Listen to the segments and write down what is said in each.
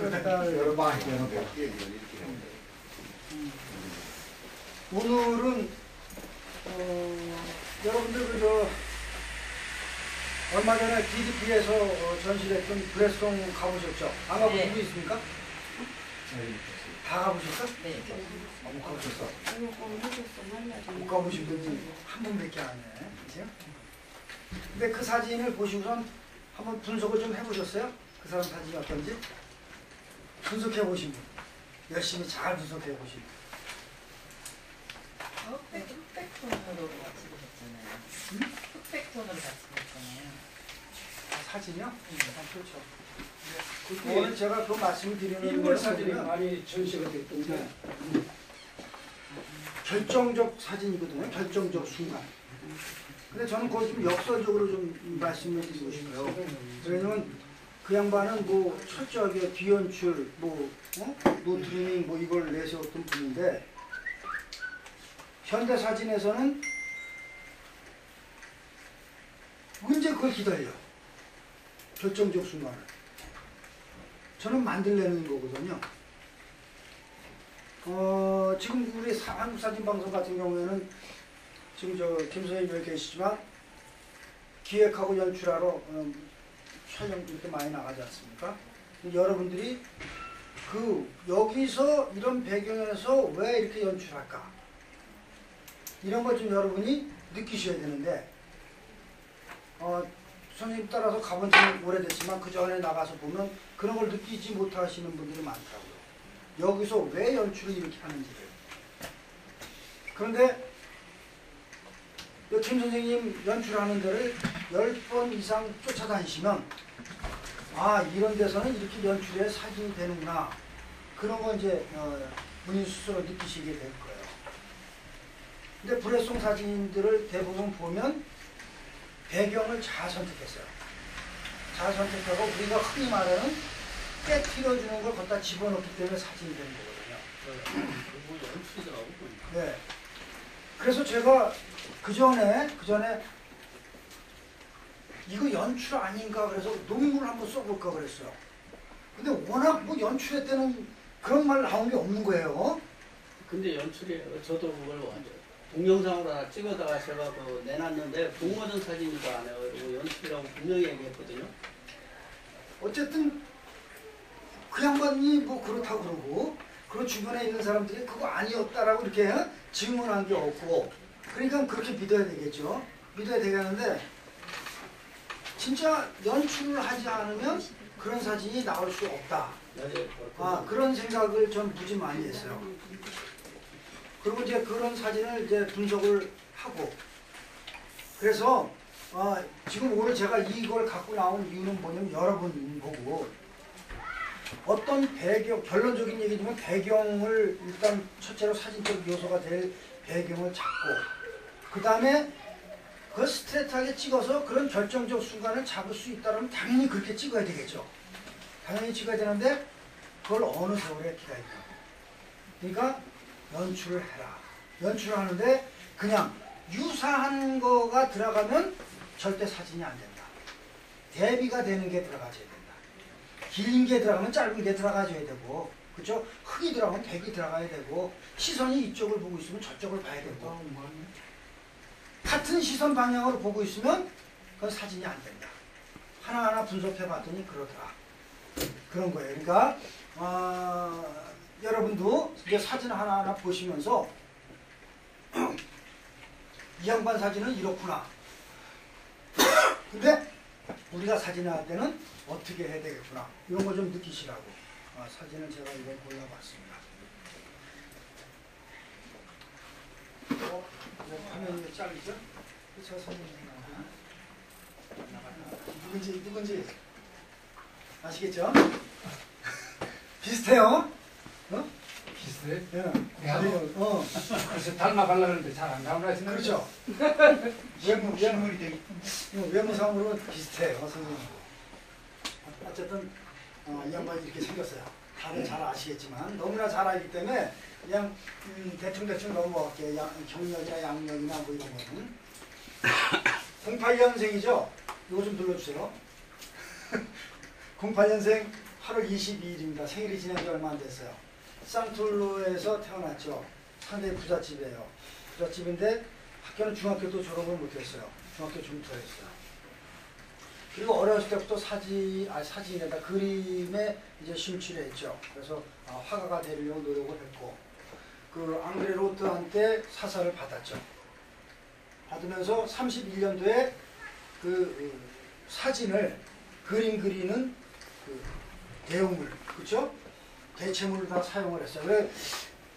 8달 여러 번 하면 오늘은 어, 여러분들 그저 얼마 전에 DDP에서 어, 전시됐던 브레송 가보셨죠? 안 가보신 네. 분 있습니까? 다 가보셨어? 네. 아, 못 가보셨어? 못 가보신 분이 한 분밖에 안 해. 그죠? 근데 그 사진을 보시고선 한번 분석을 좀 해보셨어요? 그 사람 사진이 어떤지? 분석해 분. 열심히 잘 분석해 분. 흑백, 흑백톤으로 같이 보셨잖아요. 흑백톤으로 같이 보셨잖아요. 아, 사진이요? 아, 그렇죠. 네. 오늘 제가 그 말씀을 드리는 거는 사진이 많이 전시가 됐던데 결정적 사진이거든요. 결정적 순간. 근데 저는 그걸 좀 역설적으로 좀 말씀을 드리고 싶어요. 왜냐면 그 양반은 뭐 철저하게 비연출, 뭐, 어? 노트리밍 뭐 이걸 내세웠던 분인데 현대 사진에서는 언제 그걸 기다려? 결정적 순간을. 저는 만들려는 거거든요. 어, 지금 우리 사- 한국사진방송 같은 경우에는 지금 저 김 선생님 여기 계시지만 기획하고 연출하러 어, 촬영도 이렇게 많이 나가지 않습니까? 여러분들이 그 여기서 이런 배경에서 왜 이렇게 연출할까? 이런 걸좀 여러분이 느끼셔야 되는데 어, 선생님 따라서 가본 지는 오래됐지만 그 전에 나가서 보면 그런 걸 느끼지 못하시는 분들이 많더라고요. 여기서 왜 연출을 이렇게 하는지를. 그런데 김 선생님 연출하는 데를 10번 이상 쫓아다니시면 아 이런 데서는 이렇게 연출에 사진이 되는구나 그런 거 이제 어, 본인 스스로 느끼시게 될 거예요. 근데 불회송 사진들을 대부분 보면 배경을 잘 선택했어요. 잘 선택하고 우리가 흔히 말하는 깨트려주는 걸 거기다 집어넣기 때문에 사진이 되는 거거든요. 뭐 연출이더라고 네. 그래서 제가 그 전에 그 전에 이거 연출 아닌가 그래서 논문을 한번 써볼까 그랬어요. 근데 워낙 뭐 연출할 때는 그런 말 나온 게 없는 거예요. 근데 연출이 저도 그걸 완전 동영상으로 하나 찍어다가 제가 그 내놨는데 공모전 사진이도 안 해요. 이거 연출이라고 분명히 얘기했거든요. 어쨌든 그 양반이 뭐 그렇다고 그러고 그런 주변에 있는 사람들이 그거 아니었다라고 이렇게 증언한 게 없고 그러니까 그렇게 믿어야 되겠죠. 믿어야 되겠는데 진짜 연출을 하지 않으면 그런 사진이 나올 수 없다. 아 그런 생각을 전 무지 많이 했어요. 그리고 이제 그런 사진을 이제 분석을 하고 그래서 아, 지금 오늘 제가 이걸 갖고 나온 이유는 뭐냐면 여러분 보고 어떤 배경 결론적인 얘기지만 배경을 일단 첫째로 사진적 요소가 될 배경을 잡고 그 다음에 그 스트레이트하게 찍어서 그런 결정적 순간을 잡을 수 있다면 당연히 그렇게 찍어야 되겠죠. 당연히 찍어야 되는데 그걸 어느 세월에 기다리냐. 그러니까 연출을 해라. 연출을 하는데 그냥 유사한 거가 들어가면 절대 사진이 안 된다. 대비가 되는 게 들어가줘야 된다. 긴 게 들어가면 짧은 게 들어가줘야 되고, 그죠? 흙이 들어가면 백이 들어가야 되고, 시선이 이쪽을 보고 있으면 저쪽을 봐야 되고, 같은 시선 방향으로 보고 있으면 그건 사진이 안 된다. 하나하나 분석해 봤더니 그러더라. 그런 거예요. 그러니까 어, 여러분도 이제 사진 하나하나 보시면서 이 양반 사진은 이렇구나. 근데 우리가 사진을 할 때는 어떻게 해야 되겠구나. 이런 거 좀 느끼시라고 아, 사진을 제가 이걸 골라봤습니다. 어, 뭐 잘리죠? 저 나왔나? 누군지 누군지 아시겠죠? 비슷해요. 어? 비슷해? 예. 야, 아니요. 어. 그래서 닮아가려는데 잘 안 닮아지는 그렇죠. 외모, 외모, 외모상으로 비슷해요, 선생님. 어쨌든, 어, 이 양반이 이렇게 생겼어요. 다들 잘 아시겠지만, 너무나 잘 알기 때문에, 그냥, 음, 대충대충 넘어갈게요. 양, 경력이나 양력이나 뭐 이런 거는. 08년생이죠? 이거 좀 눌러주세요. 08년생 8월 22일입니다. 생일이 지난 지 얼마 안 됐어요. 산툴로에서 태어났죠. 상당히 부잣집이에요. 부잣집인데 학교는 중학교도 졸업을 못했어요. 중학교 중퇴했어요. 그리고 어렸을 때부터 사진, 아 사진에다 그림에 이제 심취를 했죠. 그래서 아, 화가가 되려고 노력을 했고, 그 앙드레 로트한테 사사를 받았죠. 받으면서 31년도에 그 어, 사진을 그림 그리는 그 대용물, 그렇죠? 대체물을 다 사용을 했어요. 왜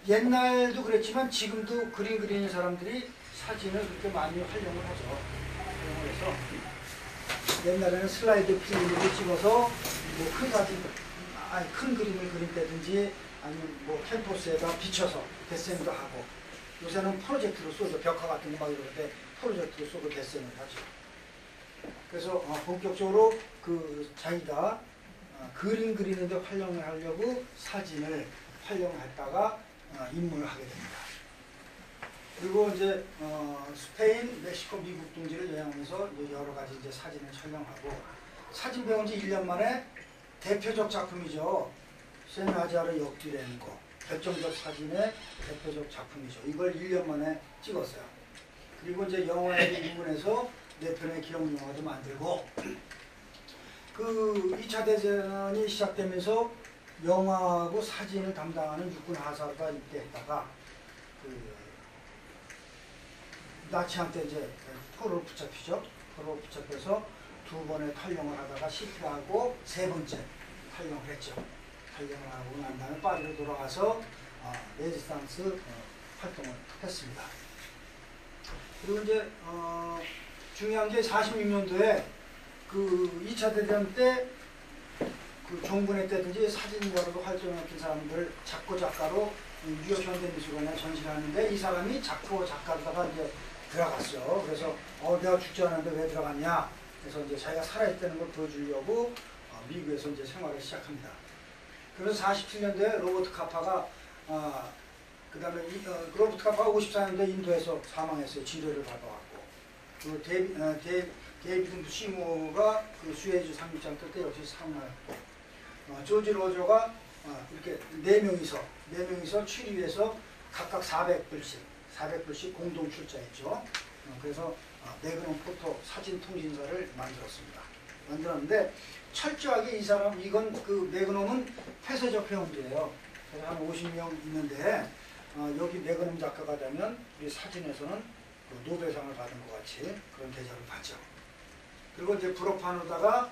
옛날도 그랬지만 지금도 그림 그리는 사람들이 사진을 그렇게 많이 활용을 하죠. 활용을 해서 옛날에는 슬라이드 필름으로 찍어서 뭐 큰 사진, 아니 큰 그림을 그릴 때든지 아니면 뭐 캠퍼스에다 비춰서 데생도 하고 요새는 프로젝트로 쏘죠. 벽화 같은 거막때 프로젝트로 쏘고 데생을 하죠. 그래서 어, 본격적으로 그 자기가 어, 그림 그리는데 활용을 하려고 사진을 활용했다가 어, 입문을 하게 됩니다. 그리고 이제 어, 스페인, 멕시코, 미국 등지를 여행하면서 여러 가지 이제 사진을 촬영하고 사진 배운 지 1년 만에 대표적 작품이죠. 세나자르 역기라는 거. 결정적 사진의 대표적 작품이죠. 이걸 1년 만에 찍었어요. 그리고 이제 영화에 입문해서 네 편의 기록 영화도 만들고 그 2차 대전이 시작되면서 영화하고 사진을 담당하는 육군 하사가 입대했다가 그 나치한테 이제 포로를 붙잡히죠. 포로 붙잡혀서 두 번의 탈영을 하다가 실패하고 세 번째 탈영을 했죠. 탈영을 하고 난 다음에 파리로 돌아가서 어, 레지스탕스 어, 활동을 했습니다. 그리고 이제 어, 중요한 게 46년도에 그 2차 대전 때 그 종군회 때든지 사진가로도 활동했던 사람들 작고 작가로 뉴욕 현대미술관에 전시를 하는데 이 사람이 작고 작가로다가 이제 들어갔어요. 그래서 어 내가 죽지 않았는데 왜 들어갔냐? 그래서 이제 자기가 살아있다는 걸 보여주려고 어, 미국에서 이제 생활을 시작합니다. 그래서 47년도에 로버트 카파가 아, 그 다음에 이, 어, 로버트 카파가 54년도에 인도에서 사망했어요. 치료를 받아왔고 그 데이, 어, 데이비드 시모가 그 수에즈 상륙장 때 역시 사망했고 어, 조지 로저가 어, 이렇게 네 명이서 네 명이서 취리해서 각각 400불씩 400불씩 공동 출자했죠. 어, 그래서 어, 매그넘 포토 사진 통신사를 만들었습니다. 만들었는데 철저하게 이 사람 이건 그 매그넘은 폐쇄적 회원제예요. 한 50명 있는데 어, 여기 매그넘 작가가 되면 우리 사진에서는 그 노벨상을 받은 것 같이 그런 대접을 받죠. 그리고 이제 불어판으로다가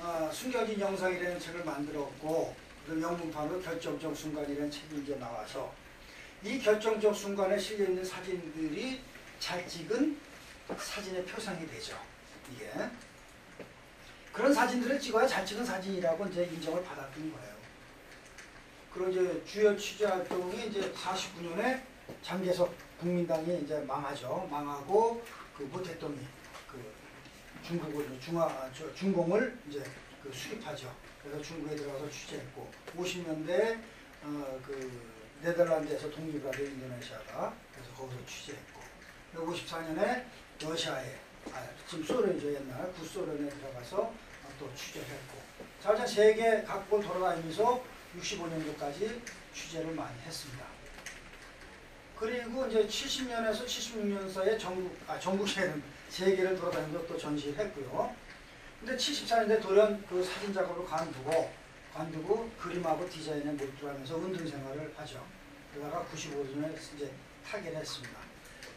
어, 숨겨진 영상이라는 책을 만들었고 그 영문판으로 결정적 순간이라는 책이 이제 나와서 이 결정적 순간에 실려 있는 사진들이 잘 찍은 사진의 표상이 되죠. 이게 그런 사진들을 찍어야 잘 찍은 사진이라고 이제 인정을 받았던 거예요. 그리고 이제 주요 취재 활동이 이제 49년에 장개석 국민당이 이제 망하죠. 망하고 그 모태동이 그 중국을 중화 아, 저 중공을 이제 그 수립하죠. 그래서 중국에 들어가서 취재했고 50년대 어 그 네덜란드에서 독립을 하던 인도네시아가 그래서 거기서 취재했고 54년에 러시아에 아, 지금 소련이죠 옛날 구소련에 들어가서 어, 또 취재했고 자 이제 세계 각국을 돌아다니면서 65년도까지 취재를 많이 했습니다. 그리고 이제 70년에서 76년 사이에 전국 아 전국에는 세계를 돌아다니면서 또 전시를 했고요. 근데 74년대 돌연 그 사진 작업을 관두고 관두고 그림하고 디자인에 몰두하면서 운동 생활을 하죠. 그러다가 95년에 이제 타결했습니다.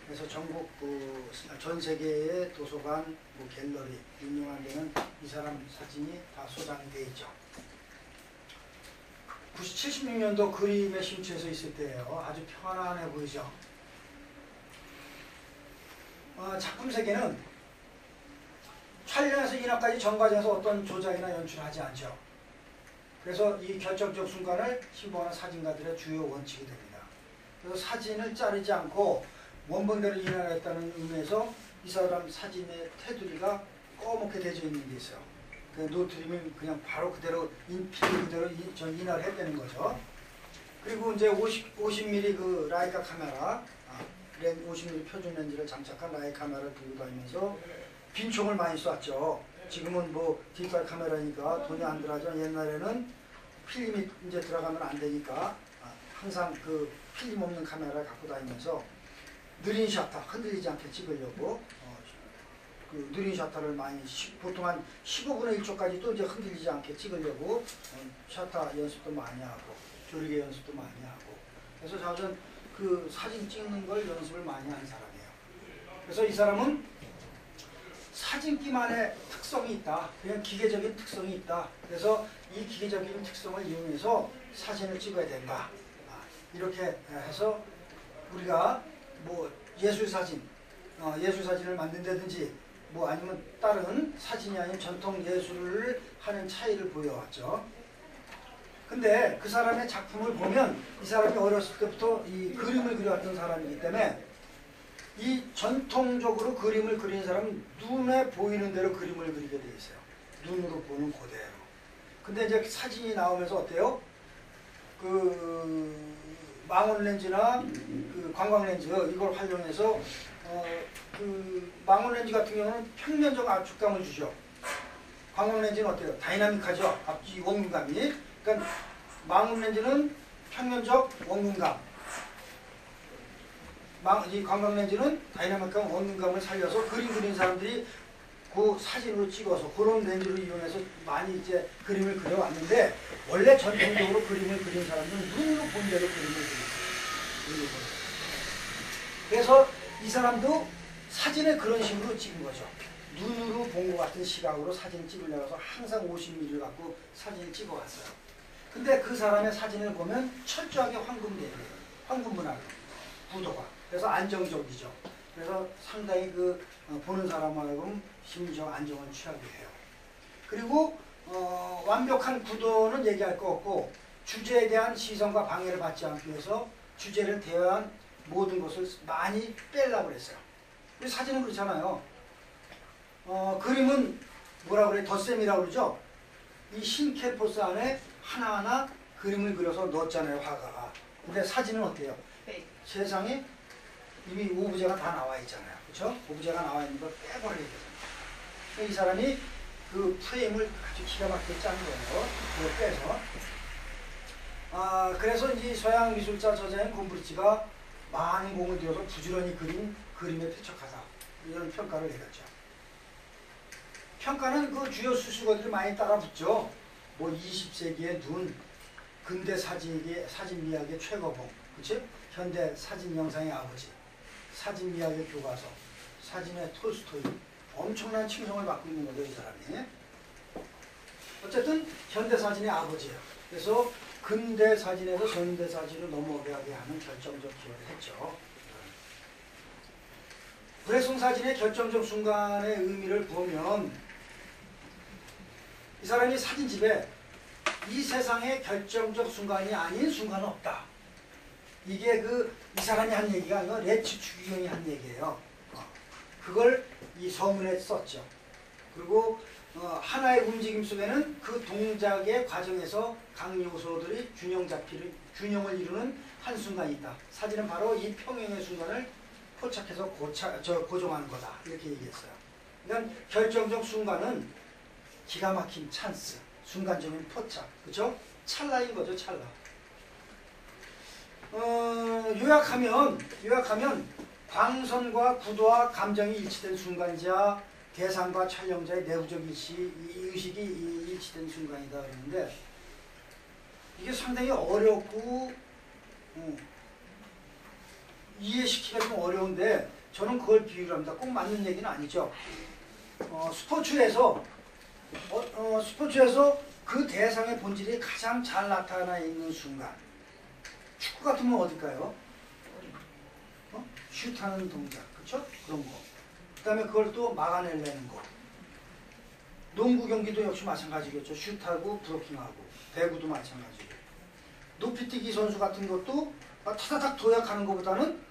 그래서 전국 그 전 세계의 도서관, 뭐 갤러리, 유명한 데는 이 사람 사진이 다 소장이 돼 있죠. 76년도 그림에 심취해서 있을 때예요. 아주 편안해 보이죠. 어, 작품 세계는 촬영에서 인화까지 전 과정에서 어떤 조작이나 연출을 하지 않죠. 그래서 이 결정적 순간을 신봉하는 사진가들의 주요 원칙이 됩니다. 그래서 사진을 자르지 않고 원본대로 인화했다는 의미에서 이 사람 사진의 테두리가 꺼멓게 되어 있는 게 있어요. 그 노트리면 그냥 바로 그대로 인, 필름 그대로 인, 저 인화를 했다는 거죠. 그리고 이제 50, 50mm 그 라이카 카메라, 아, 렌 50mm 표준 렌즈를 장착한 라이카 카메라를 들고 다니면서 빈 총을 많이 쐈죠. 지금은 뭐 디지털 카메라니까 돈이 안 들어가지만 옛날에는 필름이 이제 들어가면 안 되니까 아, 항상 그 필름 없는 카메라를 갖고 다니면서 느린 셔터 흔들리지 않게 찍으려고 어, 그 느린 셔터를 많이 시- 보통 한 15분의 1초까지 또 이제 흔들리지 않게 찍으려고 어, 셔터 연습도 많이 하고 조리개 연습도 많이 하고 그래서 저는 그 사진 찍는 걸 연습을 많이 한 사람이에요. 그래서 이 사람은 사진기만의 특성이 있다. 그냥 기계적인 특성이 있다. 그래서 이 기계적인 특성을 이용해서 사진을 찍어야 된다. 아, 이렇게 해서 우리가 뭐 예술 사진, 어, 예술 사진을 만든다든지 뭐 아니면 다른 사진이 아닌 전통 예술을 하는 차이를 보여왔죠. 근데 그 사람의 작품을 보면 이 사람이 어렸을 때부터 이 그림을 그려왔던 사람이기 때문에 이 전통적으로 그림을 그리는 사람은 눈에 보이는 대로 그림을 그리게 돼 있어요. 눈으로 보는 그대로. 근데 이제 사진이 나오면서 어때요? 그 망원 렌즈나 그 관광 렌즈 이걸 활용해서 어 그 망원 렌즈 같은 경우는 평면적 압축감을 주죠. 관광 렌즈는 어때요? 다이나믹하죠. 앞뒤 원근감이. 그러니까 망원 렌즈는 평면적 원근감. 망, 이 관광 렌즈는 다이나믹한 원근감을 살려서 그림 그린 사람들이 그 사진으로 찍어서 그런 렌즈를 이용해서 많이 이제 그림을 그려왔는데 원래 전통적으로 그림을 그린 사람들은 눈으로 본 대로 그림을 그렸어요. 그래서 이 사람도 사진을 그런 식으로 찍은 거죠. 눈으로 본 것 같은 시각으로 사진을 찍으려고 항상 50mm를 갖고 사진을 찍어왔어요. 근데 그 사람의 사진을 보면 철저하게 황금대예요. 황금문화로 구도가. 그래서 안정적이죠. 그래서 상당히 그 어, 보는 사람하고는 심리적 안정을 취하게 해요. 그리고 어, 완벽한 구도는 얘기할 거 없고 주제에 대한 시선과 방해를 받지 않기 위해서 주제를 대한 모든 것을 많이 빼려고 그랬어요. 사진은 그렇잖아요. 어, 그림은 뭐라 그래? 덧셈이라고 그러죠? 이흰 캔버스 안에 하나하나 그림을 그려서 넣었잖아요, 화가가. 근데 사진은 어때요? 페이크. 세상에 이미 오브제가 다 나와 있잖아요. 그렇죠? 오브제가 나와 있는 걸 빼버려야 되잖아요. 이 사람이 그 프레임을 아주 기가 막히게 짠 거예요. 그걸 빼서. 아, 그래서 이제 서양 미술자 저자인 곰브리치가 많은 공을 들여서 부지런히 그린 그림에 표척하다. 이런 평가를 내렸죠. 평가는 그 주요 수식어들이 많이 따라 붙죠. 뭐 20세기의 눈, 근대 사진의 사진 미학의 최고봉, 그치? 현대 사진 영상의 아버지, 사진 미학의 교과서, 사진의 톨스토이, 엄청난 칭송을 받고 있는 거죠, 이 사람이. 어쨌든 현대 사진의 아버지예요. 그래서 근대 사진에서 현대 사진으로 넘어가게 하는 결정적 기여를 했죠. 브레송 사진의 결정적 순간의 의미를 보면 이 사람이 사진집에 이 세상의 결정적 순간이 아닌 순간은 없다. 이게 그 이 사람이 한 얘기가 아니라 레츠 주기경이 한 얘기예요. 어, 그걸 이 서문에 썼죠. 그리고 어, 하나의 움직임 속에는 그 동작의 과정에서 각 요소들이 균형 잡히를 균형을 이루는 한 순간이 있다. 사진은 바로 이 평행의 순간을 포착해서 고차, 저, 고정하는 거다. 이렇게 얘기했어요. 그러니까 결정적 순간은 기가 막힌 찬스, 순간적인 포착, 그죠? 찰나인 거죠, 찰나. 어, 요약하면, 요약하면, 광선과 구도와 감정이 일치된 순간이자 대상과 촬영자의 내부적 일치, 이 의식이 이- 일치된 순간이다 그러는데, 이게 상당히 어렵고, 어, 이해시키기가 좀 어려운데, 저는 그걸 비유를 합니다. 꼭 맞는 얘기는 아니죠. 어, 스포츠에서 어, 어, 스포츠에서 그 대상의 본질이 가장 잘 나타나 있는 순간. 축구 같으면 어딜까요? 어? 슛하는 동작, 그쵸? 그런 거. 그 다음에 그걸 또 막아내려는 거. 농구 경기도 역시 마찬가지겠죠. 슛하고 브로킹하고. 배구도 마찬가지고. 높이뛰기 선수 같은 것도 막 타다닥 도약하는 것보다는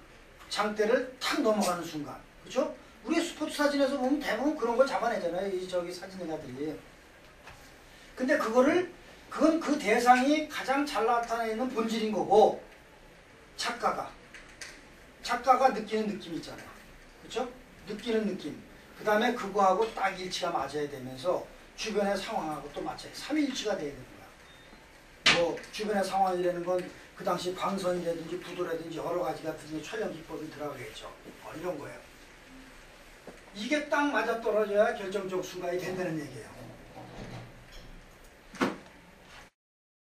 장대를 탁 넘어가는 순간. 그쵸? 우리 스포츠 사진에서 보면 대부분 그런 걸 잡아내잖아요. 이 저기 사진가들이. 근데 그거를 그건 그 대상이 가장 잘 나타나 있는 본질인 거고 작가가 작가가 느끼는 느낌 있잖아요. 그렇죠? 느끼는 느낌. 그 다음에 그거하고 딱 일치가 맞아야 되면서 주변의 상황하고 또 맞춰야 삼일치가 돼야 되는 거야. 뭐 주변의 상황이라는 건 그 당시 광선이라든지 부도라든지 여러 가지 같은 촬영 기법이 들어가겠죠. 어, 이런 거예요. 이게 딱 맞아 떨어져야 결정적 순간이 된다는 얘기예요.